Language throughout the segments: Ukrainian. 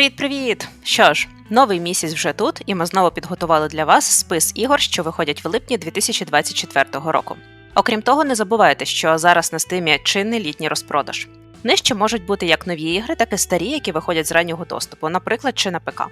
Привіт-привіт! Що ж, новий місяць вже тут, і ми знову підготували для вас спис ігор, що виходять в липні 2024 року. Окрім того, не забувайте, що зараз на стимі чинний літній розпродаж. Нижче можуть бути як нові ігри, так і старі, які виходять з раннього доступу, наприклад, чи на ПК.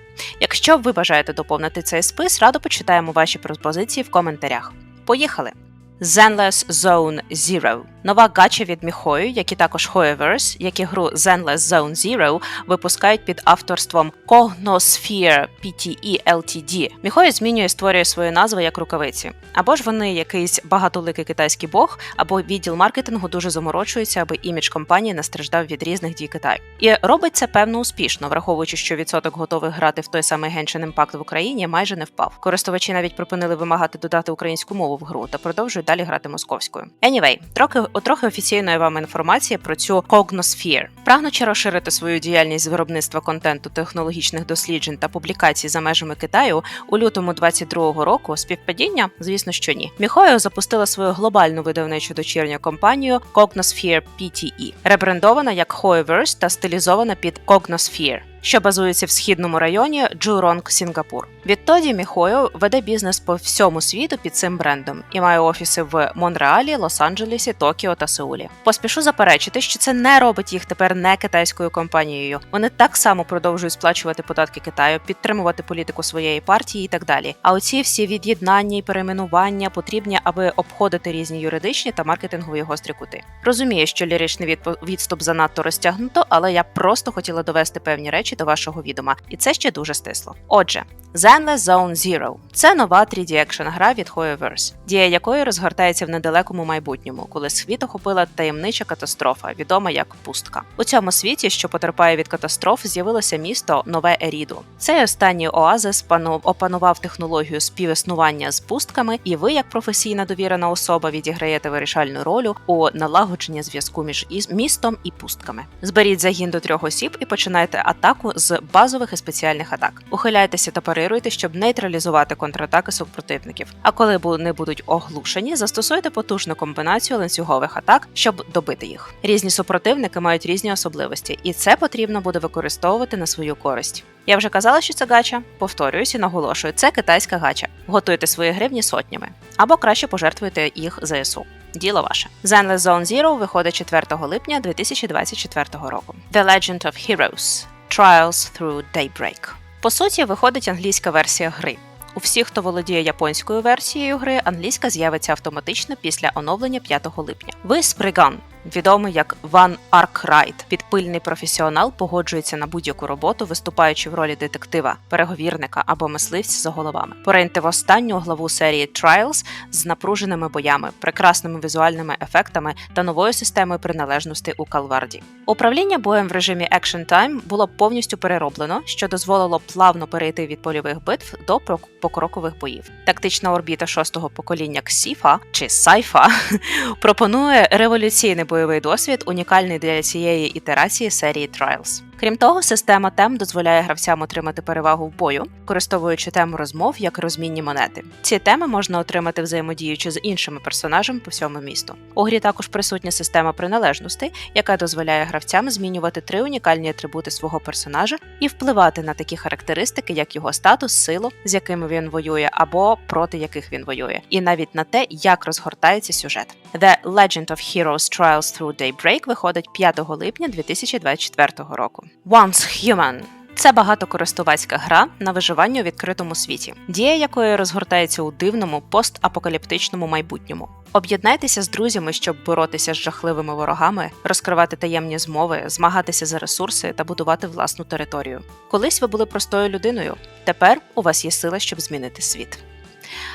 Якщо ви бажаєте доповнити цей спис, радо почитаємо ваші пропозиції в коментарях. Поїхали! Zenless Zone Zero – нова гача від Міхою, як і також Hoyoverse, як і гру Zenless Zone Zero випускають під авторством Cognosphere PTE Ltd. Міхою змінює створює свою назву як рукавиці. Або ж вони якийсь багатоликий китайський бог, або відділ маркетингу дуже заморочується, аби імідж компанії не страждав від різних дій Китаю. І робить це певно успішно, враховуючи, що відсоток готових грати в той самий Genshin Impact в Україні майже не впав. Користувачі навіть припинили вимагати додати українську мову в гру та продовжують далі грати московською. Anyway, трохи трохи офіційної вам інформації про цю Cognosphere. Прагнучи розширити свою діяльність з виробництва контенту, технологічних досліджень та публікацій за межами Китаю у лютому 22-го року співпадіння, звісно, що ні. Міхою запустила свою глобальну видавничу дочірню компанію Cognosphere PTE, ребрендована як Hoyoverse та стилізована під Cognosphere що базується в східному районі Джуронг, Сінгапур. Відтоді Міхою веде бізнес по всьому світу під цим брендом і має офіси в Монреалі, Лос-Анджелесі, Токіо та Сеулі. Поспішу заперечити, що це не робить їх тепер не китайською компанією. Вони так само продовжують сплачувати податки Китаю, підтримувати політику своєї партії і так далі. А оці всі від'єднання і перейменування потрібні, аби обходити різні юридичні та маркетингові гострі кути. Розумію, що ліричний відступ занадто розтягнуто, але я просто хотіла довести певні речі до вашого відома, і це ще дуже стисло. Отже, Zenless Zone Zero це нова 3D екшн гра від Hoyoverse, дія якої розгортається в недалекому майбутньому, коли світ охопила таємнича катастрофа, відома як пустка. У цьому світі, що потерпає від катастроф, з'явилося місто Нове Еріду. Цей останній оазис опанував технологію співіснування з пустками, і ви, як професійна довірена особа, відіграєте вирішальну роль у налагодженні зв'язку між містом і пустками. Зберіть загін до трьох осіб і починайте атаку з базових і спеціальних атак. Ухиляйтеся та парируйте, щоб нейтралізувати контратаки супротивників. А коли вони будуть оглушені, застосуйте потужну комбінацію ланцюгових атак, щоб добити їх. Різні супротивники мають різні особливості, і це потрібно буде використовувати на свою користь. Я вже казала, що це гача. Повторююсь і наголошую, це китайська гача. Готуйте свої гривні сотнями або краще пожертвуйте їх ЗСУ. Діло ваше. Zenless Zone Zero виходить 4 липня 2024 року. The Legend of Heroes Trials Through Daybreak. По суті, виходить англійська версія гри. У всіх, хто володіє японською версією гри, англійська з'явиться автоматично після оновлення 5 липня. Ви Сприган, відомий як Ван Аркрайт, підпильний професіонал, погоджується на будь-яку роботу, виступаючи в ролі детектива, переговірника або мисливця за головами. Пориньте в останню главу серії Trials з напруженими боями, прекрасними візуальними ефектами та новою системою приналежностей у Калварді. Управління боєм в режимі Action Time було повністю перероблено, що дозволило плавно перейти від польових битв до покрокових боїв. Тактична орбіта шостого покоління Ксіфа чи Сайфа пропонує революційний бойовий досвід, унікальний для цієї ітерації серії Trials. Крім того, система тем дозволяє гравцям отримати перевагу в бою, користовуючи тему розмов як розмінні монети. Ці теми можна отримати взаємодіючи з іншими персонажами по всьому місту. У грі також присутня система приналежностей, яка дозволяє гравцям змінювати три унікальні атрибути свого персонажа і впливати на такі характеристики, як його статус, силу, з якими він воює, або проти яких він воює, і навіть на те, як розгортається сюжет. The Legend of Heroes Trials Through Daybreak виходить 5 липня 2024 року. Once Human це багатокористувацька гра на виживання у відкритому світі, дія якої розгортається у дивному постапокаліптичному майбутньому. Об'єднайтеся з друзями, щоб боротися з жахливими ворогами, розкривати таємні змови, змагатися за ресурси та будувати власну територію. Колись ви були простою людиною. Тепер у вас є сила, щоб змінити світ.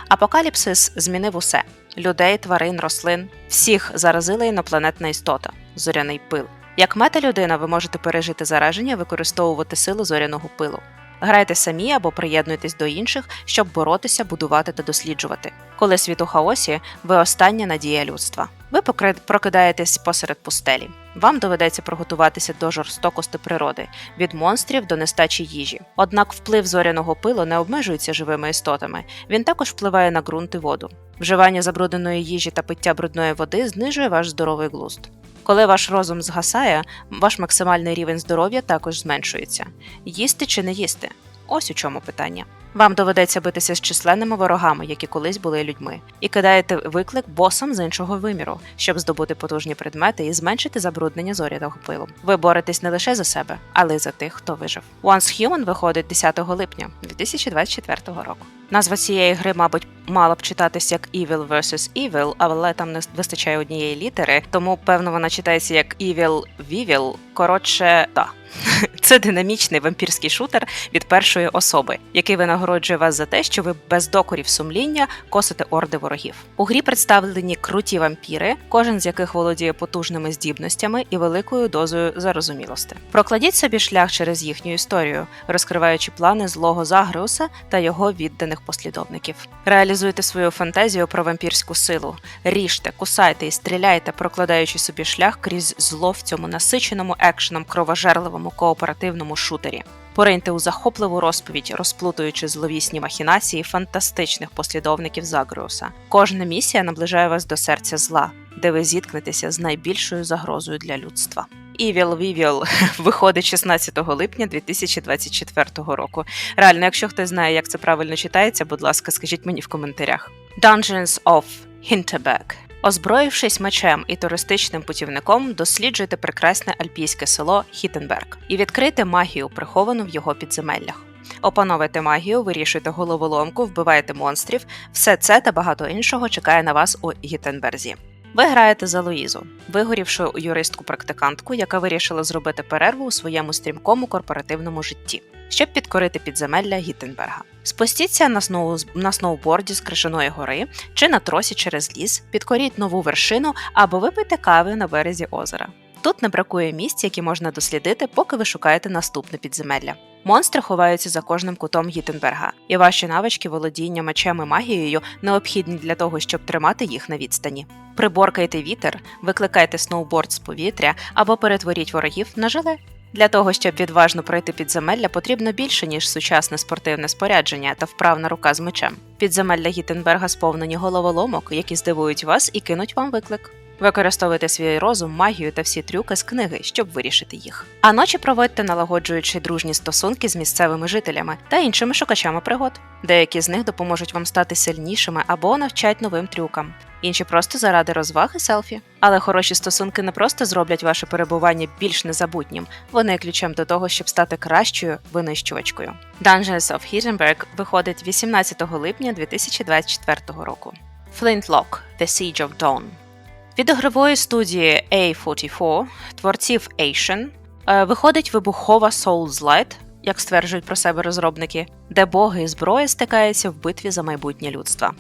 Апокаліпсис змінив усе: людей, тварин, рослин. Всіх заразила інопланетна істота, зоряний пил. Як мета-людина, ви можете пережити зараження, використовувати силу зоряного пилу. Грайте самі або приєднуйтесь до інших, щоб боротися, будувати та досліджувати. Коли світ у хаосі, ви остання надія людства. Ви прокидаєтесь посеред пустелі. Вам доведеться приготуватися до жорстокості природи, від монстрів до нестачі їжі. Однак вплив зоряного пилу не обмежується живими істотами, він також впливає на ґрунт і воду. Вживання забрудненої їжі та пиття брудної води знижує ваш здоровий глузд. Коли ваш розум згасає, ваш максимальний рівень здоров'я також зменшується. Їсти чи не їсти? Ось у чому питання. Вам доведеться битися з численними ворогами, які колись були людьми, і кидаєте виклик босам з іншого виміру, щоб здобути потужні предмети і зменшити забруднення зоряного пилу. Ви боретесь не лише за себе, але й за тих, хто вижив. Once Human виходить 10 липня 2024 року. Назва цієї гри, мабуть, мала б читатись як Evil vs. Evil, але там не вистачає однієї літери, тому певно вона читається як Evil Vivil. Коротше, да. Це динамічний вампірський шутер від першої особи, який винагороджує вас за те, що ви без докорів сумління косите орди ворогів. У грі представлені круті вампіри, кожен з яких володіє потужними здібностями і великою дозою зарозумілості. Прокладіть собі шлях через їхню історію, розкриваючи плани злого Загреуса та його відданих послідовників. Реалізуйте свою фантазію про вампірську силу, ріжте, кусайте і стріляйте, прокладаючи собі шлях крізь зло в цьому насиченому екшеном кровожерливому кооперативному шутері. Пориньте у захопливу розповідь, розплутуючи зловісні махінації фантастичних послідовників Загреуса. Кожна місія наближає вас до серця зла, де ви зіткнетеся з найбільшою загрозою для людства. Evil Vivil виходить 16 липня 2024 року. Реально, якщо хтось знає, як це правильно читається, будь ласка, скажіть мені в коментарях. Dungeons of Hinterberg. Озброївшись мечем і туристичним путівником, досліджуйте прекрасне альпійське село Хіттенберг і відкрийте магію, приховану в його підземеллях. Опановуйте магію, вирішуйте головоломку, вбиваєте монстрів. Все це та багато іншого чекає на вас у Гіттенберзі. Ви граєте за Луїзу, вигорівшу юристку-практикантку, яка вирішила зробити перерву у своєму стрімкому корпоративному житті, щоб підкорити підземелля Гіттенберга. Спустіться на, сноу... на сноуборді з крижаної гори чи на тросі через ліс, підкоріть нову вершину або випийте кави на березі озера. Тут не бракує місць, які можна дослідити, поки ви шукаєте наступне підземелля. Монстри ховаються за кожним кутом Гіттенберга, і ваші навички володіння мечем і магією необхідні для того, щоб тримати їх на відстані. Приборкайте вітер, викликайте сноуборд з повітря або перетворіть ворогів на желе. Для того, щоб відважно пройти підземелля, потрібно більше, ніж сучасне спортивне спорядження та вправна рука з мечем. Підземелля Гіттенберга сповнені головоломок, які здивують вас і кинуть вам виклик. Використовуйте свій розум, магію та всі трюки з книги, щоб вирішити їх. А ночі проводьте, налагоджуючи дружні стосунки з місцевими жителями та іншими шукачами пригод. Деякі з них допоможуть вам стати сильнішими або навчать новим трюкам. Інші просто заради розваги селфі. Але хороші стосунки не просто зроблять ваше перебування більш незабутнім, вони є ключем до того, щоб стати кращою винищувачкою. Dungeons of Hindenburg виходить 18 липня 2024 року. Flintlock – The Siege of Dawn від ігрової студії A44, творців Asian, е, виходить вибухова Souls-Light, як стверджують про себе розробники, де боги і зброя стикаються в битві за майбутнє людства.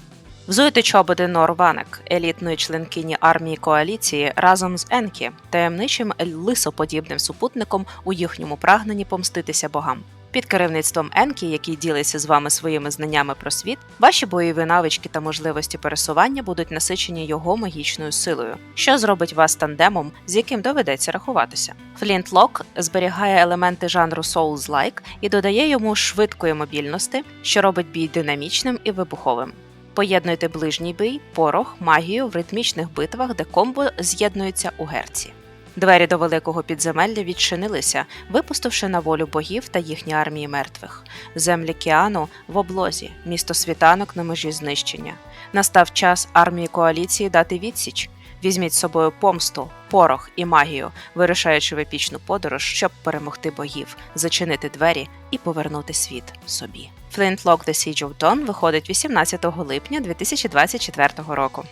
Взуйте чоботи Норванек, елітної членкині армії коаліції, разом з Енкі, таємничим лисоподібним супутником у їхньому прагненні помститися богам. Під керівництвом Енкі, який ділиться з вами своїми знаннями про світ, ваші бойові навички та можливості пересування будуть насичені його магічною силою, що зробить вас тандемом, з яким доведеться рахуватися. Flintlock зберігає елементи жанру Souls-like і додає йому швидкої мобільності, що робить бій динамічним і вибуховим. Поєднуйте ближній бій, порох, магію в ритмічних битвах, де комбо з'єднуються у герці. Двері до великого підземелля відчинилися, випустивши на волю богів та їхні армії мертвих. Землі Кіану в облозі, місто світанок на межі знищення. Настав час армії коаліції дати відсіч. Візьміть з собою помсту, порох і магію, вирушаючи в епічну подорож, щоб перемогти богів, зачинити двері і повернути світ собі. Flintlock The Siege of Dawn виходить 18 липня 2024 року.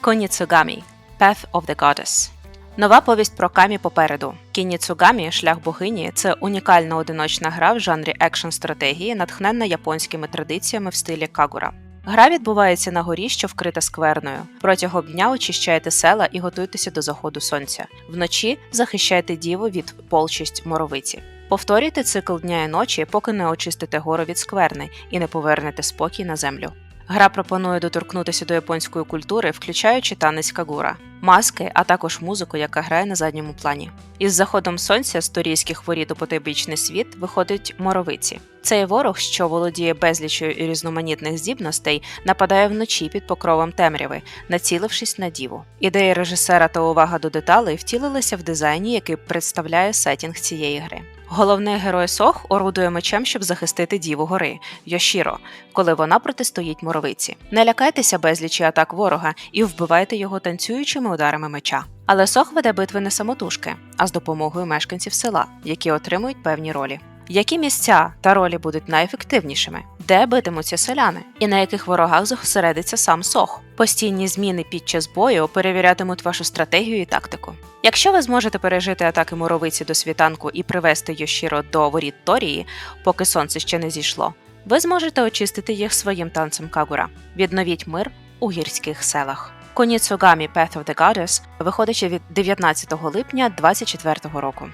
Коніцугамі Path of the Goddess Нова повість про камі попереду. Кіні Цугамі, шлях богині це унікальна одиночна гра в жанрі екшн стратегії, натхненна японськими традиціями в стилі кагура. Гра відбувається на горі, що вкрита скверною. Протягом дня очищаєте села і готуйтеся до заходу сонця. Вночі захищайте діву від полчість моровиці. Повторюйте цикл дня і ночі, поки не очистите гору від скверни і не повернете спокій на землю. Гра пропонує доторкнутися до японської культури, включаючи танець кагура, маски, а також музику, яка грає на задньому плані. Із заходом сонця з торійських воріт у потойбічний світ виходить моровиці. Цей ворог, що володіє безлічою і різноманітних здібностей, нападає вночі під покровом темряви, націлившись на діву. Ідеї режисера та увага до деталей втілилися в дизайні, який представляє сетінг цієї гри. Головний герой Сох орудує мечем, щоб захистити Діву гори Йошіро, коли вона протистоїть моровиці. Не лякайтеся безлічі атак ворога і вбивайте його танцюючими ударами меча. Але Сох веде битви не самотужки, а з допомогою мешканців села, які отримують певні ролі. Які місця та ролі будуть найефективнішими, де битимуться селяни, і на яких ворогах зосередиться сам Сох? Постійні зміни під час бою перевірятимуть вашу стратегію і тактику. Якщо ви зможете пережити атаки муровиці до світанку і привести Йошіро до воріт Торії, поки сонце ще не зійшло, ви зможете очистити їх своїм танцем Кагура. Відновіть мир у гірських селах. Коніцугамі Path of the Goddess виходить від 19 липня 2024 року.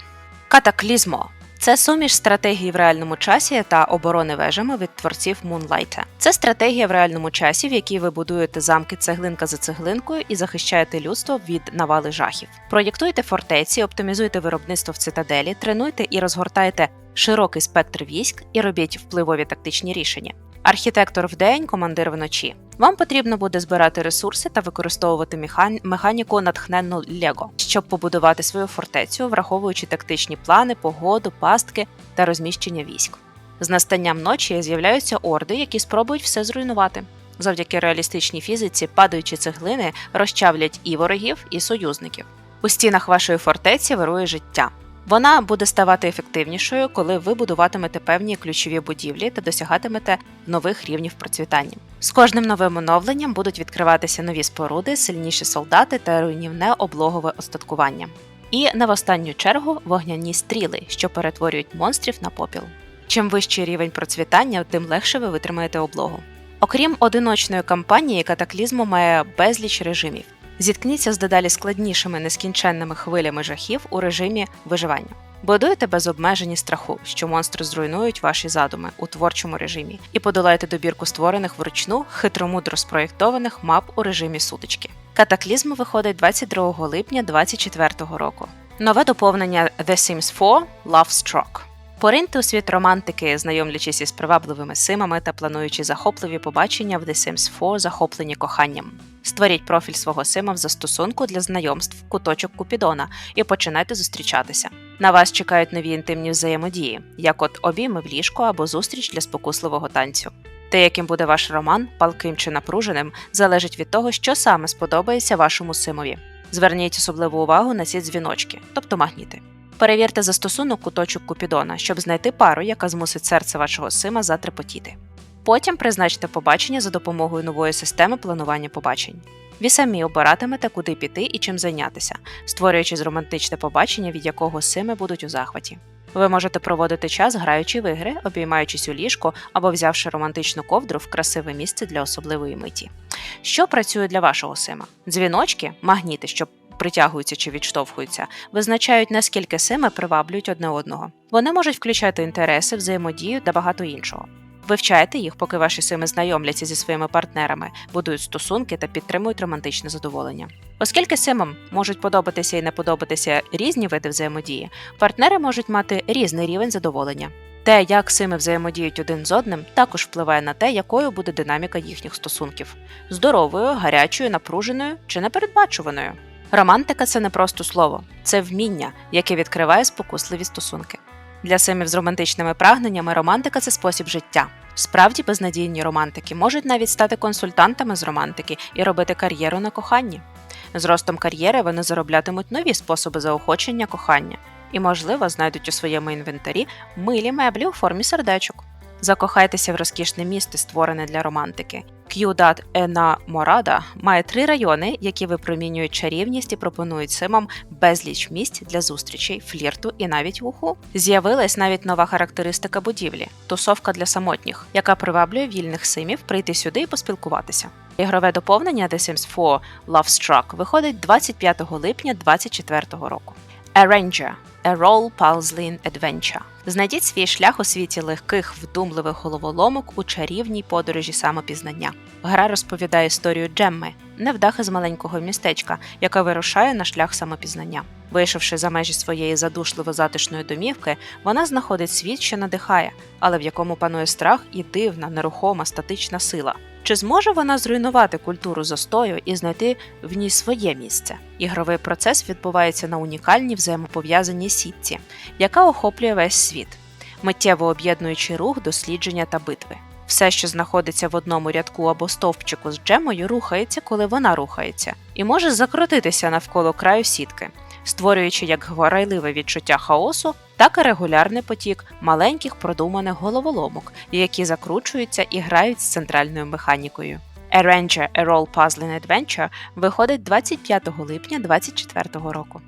Катаклізмо це суміш стратегії в реальному часі та оборони вежами від творців Moonlight. Це стратегія в реальному часі, в якій ви будуєте замки цеглинка за цеглинкою і захищаєте людство від навали жахів. Проєктуйте фортеці, оптимізуйте виробництво в цитаделі, тренуйте і розгортайте широкий спектр військ і робіть впливові тактичні рішення. Архітектор вдень, командир вночі. Вам потрібно буде збирати ресурси та використовувати механіку натхненну Лего, щоб побудувати свою фортецю, враховуючи тактичні плани, погоду, пастки та розміщення військ. З настанням ночі з'являються орди, які спробують все зруйнувати. Завдяки реалістичній фізиці, падаючі цеглини розчавлять і ворогів, і союзників. У стінах вашої фортеці вирує життя. Вона буде ставати ефективнішою, коли ви будуватимете певні ключові будівлі та досягатимете нових рівнів процвітання. З кожним новим оновленням будуть відкриватися нові споруди, сильніші солдати та руйнівне облогове остаткування. І не в останню чергу вогняні стріли, що перетворюють монстрів на попіл. Чим вищий рівень процвітання, тим легше ви витримаєте облогу. Окрім одиночної кампанії, катаклізму має безліч режимів. Зіткніться з дедалі складнішими нескінченними хвилями жахів у режимі виживання. Будуйте без обмежені страху, що монстри зруйнують ваші задуми у творчому режимі, і подолайте добірку створених вручну хитромудро спроєктованих мап у режимі сутички. Катаклізм виходить 22 липня 2024 року. Нове доповнення The Sims 4 Love Struck. Пориньте у світ романтики, знайомлячись із привабливими симами та плануючи захопливі побачення в The Sims 4 захоплені коханням. Створіть профіль свого сима в застосунку для знайомств, куточок Купідона, і починайте зустрічатися. На вас чекають нові інтимні взаємодії, як от обійми в ліжко або зустріч для спокусливого танцю. Те, яким буде ваш роман, палким чи напруженим, залежить від того, що саме сподобається вашому симові. Зверніть особливу увагу на ці дзвіночки, тобто магніти. Перевірте застосунок куточок Купідона, щоб знайти пару, яка змусить серце вашого сима затрепотіти. Потім призначте побачення за допомогою нової системи планування побачень. Ви самі обиратимете, куди піти і чим зайнятися, створюючи романтичне побачення, від якого сими будуть у захваті. Ви можете проводити час, граючи в ігри, обіймаючись у ліжко або взявши романтичну ковдру в красиве місце для особливої миті. Що працює для вашого сима? Дзвіночки, магніти, що притягуються чи відштовхуються, визначають наскільки сими приваблюють одне одного. Вони можуть включати інтереси, взаємодію та багато іншого. Вивчайте їх, поки ваші сими знайомляться зі своїми партнерами, будують стосунки та підтримують романтичне задоволення. Оскільки симам можуть подобатися і не подобатися різні види взаємодії, партнери можуть мати різний рівень задоволення. Те, як сими взаємодіють один з одним, також впливає на те, якою буде динаміка їхніх стосунків здоровою, гарячою, напруженою чи непередбачуваною. Романтика це не просто слово, це вміння, яке відкриває спокусливі стосунки. Для симів з романтичними прагненнями романтика це спосіб життя. Справді безнадійні романтики можуть навіть стати консультантами з романтики і робити кар'єру на коханні. З ростом кар'єри вони зароблятимуть нові способи заохочення кохання і, можливо, знайдуть у своєму інвентарі милі меблі у формі сердечок. Закохайтеся в розкішне місто, створене для романтики. К'юдат Ена Морада має три райони, які випромінюють чарівність і пропонують симам безліч місць для зустрічей, флірту і навіть уху. З'явилась навіть нова характеристика будівлі тусовка для самотніх, яка приваблює вільних симів прийти сюди і поспілкуватися. Ігрове доповнення The Sims 4 Love Struck виходить 25 липня 2024 року. Arranger A Roll Puzzling Adventure. Знайдіть свій шлях у світі легких, вдумливих головоломок у чарівній подорожі самопізнання. Гра розповідає історію Джемми, невдахи з маленького містечка, яка вирушає на шлях самопізнання. Вийшовши за межі своєї задушливо затишної домівки, вона знаходить світ, що надихає, але в якому панує страх і дивна, нерухома, статична сила. Чи зможе вона зруйнувати культуру застою і знайти в ній своє місце? Ігровий процес відбувається на унікальній взаємопов'язаній сітці, яка охоплює весь світ, миттєво об'єднуючи рух, дослідження та битви. Все, що знаходиться в одному рядку або стовпчику з джемою, рухається, коли вона рухається, і може закрутитися навколо краю сітки, створюючи як гварайливе відчуття хаосу, так і регулярний потік маленьких продуманих головоломок, які закручуються і грають з центральною механікою. Arranger A Role Puzzling Adventure виходить 25 липня 2024 року.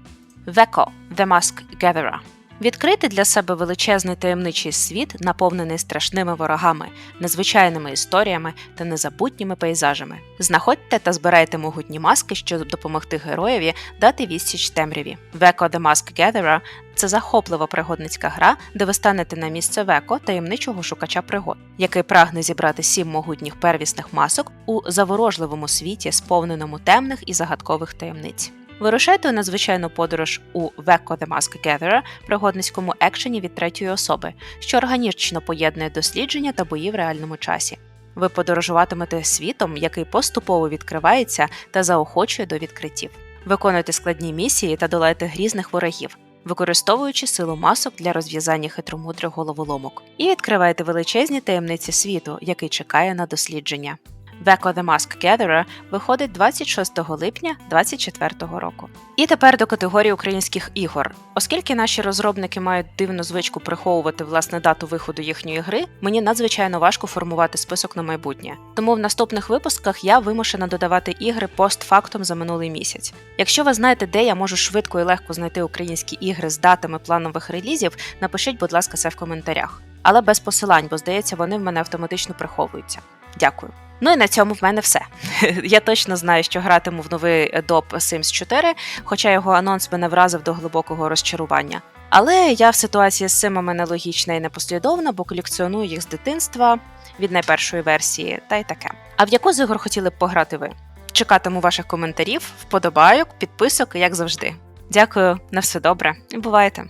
Веко The Mask Gatherer Відкрити для себе величезний таємничий світ, наповнений страшними ворогами, незвичайними історіями та незабутніми пейзажами. Знаходьте та збирайте могутні маски, щоб допомогти героєві дати відсіч темряві. Веко The Mask Gatherer – це захоплива пригодницька гра, де ви станете на місце Веко, таємничого шукача пригод, який прагне зібрати сім могутніх первісних масок у заворожливому світі, сповненому темних і загадкових таємниць. Вирушайте у надзвичайну подорож у Веко The Mask Gatherer пригодницькому екшені від третьої особи, що органічно поєднує дослідження та бої в реальному часі. Ви подорожуватимете світом, який поступово відкривається та заохочує до відкриттів. Виконуйте складні місії та долайте грізних ворогів, використовуючи силу масок для розв'язання хитромудрих головоломок, і відкривайте величезні таємниці світу, який чекає на дослідження. Веко The Mask Gatherer виходить 26 липня 2024 року. І тепер до категорії українських ігор. Оскільки наші розробники мають дивну звичку приховувати власне дату виходу їхньої гри, мені надзвичайно важко формувати список на майбутнє. Тому в наступних випусках я вимушена додавати ігри постфактум за минулий місяць. Якщо ви знаєте, де я можу швидко і легко знайти українські ігри з датами планових релізів, напишіть, будь ласка, це в коментарях. Але без посилань, бо здається, вони в мене автоматично приховуються. Дякую. Ну і на цьому в мене все. Я точно знаю, що гратиму в новий доп Sims 4, хоча його анонс мене вразив до глибокого розчарування. Але я в ситуації з симами нелогічна і непослідовна, бо колекціоную їх з дитинства від найпершої версії, та й таке. А в яку з ігор хотіли б пограти ви? Чекатиму ваших коментарів, вподобайок, підписок, як завжди. Дякую, на все добре і бувайте!